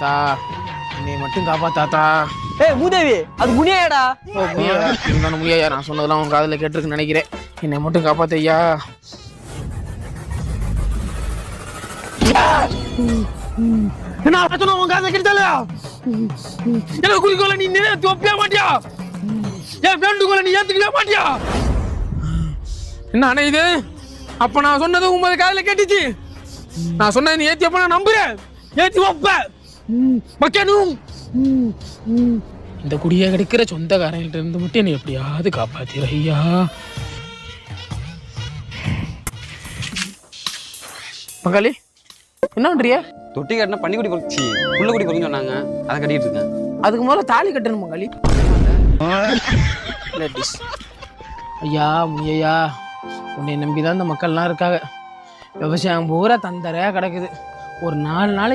தாத்தா. என்னை மட்டும் காப்பாத்தாத்தா. ஏய் மூதேவி அது குனியாடா ஓ முடியா இருந்தாலும் முடியா நான் சொன்னதெல்லாம் உன் காதில் கேட்டிருக்குன்னு நினைக்கிறேன். என்னை மட்டும் காப்பாத்த ஐயா என்ன சொன்ன உன் காதில் கேட்டாலையா என்ன குறிக்கோளை நீ நினைத்து ஒப்பிய மாட்டியா? என் வேண்டுகோளை நீ ஏத்துக்கவே மாட்டியா? என்ன அண்ணா இது? அப்ப நான் சொன்னது உங்க காதில் கேட்டுச்சு. நான் சொன்னது நீ ஏத்தி அப்ப நான் நம்புறேன். ஏத்தி வைப்ப வைக்கணும் இந்த குடியை கிடைக்கிற சொந்தக்காரங்கள்ட்ட இருந்து மட்டும் என்னை எப்படியாவது காப்பாத்திர ஐயா. பங்காளி என்ன பண்றிய? தொட்டி கட்டினா பன்னிக்குடி பொறிச்சி புள்ளக்குடி பொறின்னு சொன்னாங்க. அதை கட்டிட்டு இருக்கேன். அதுக்கு முதல்ல தாலி கட்டணும் Ladies. ஐயா முனியா உன்னை நம்பி தான் இந்த மக்கள்லாம் இருக்காங்க. விவசாயம் பூரா தந்தரையா கிடக்குது. ஒரு நாலு நாளைக்கு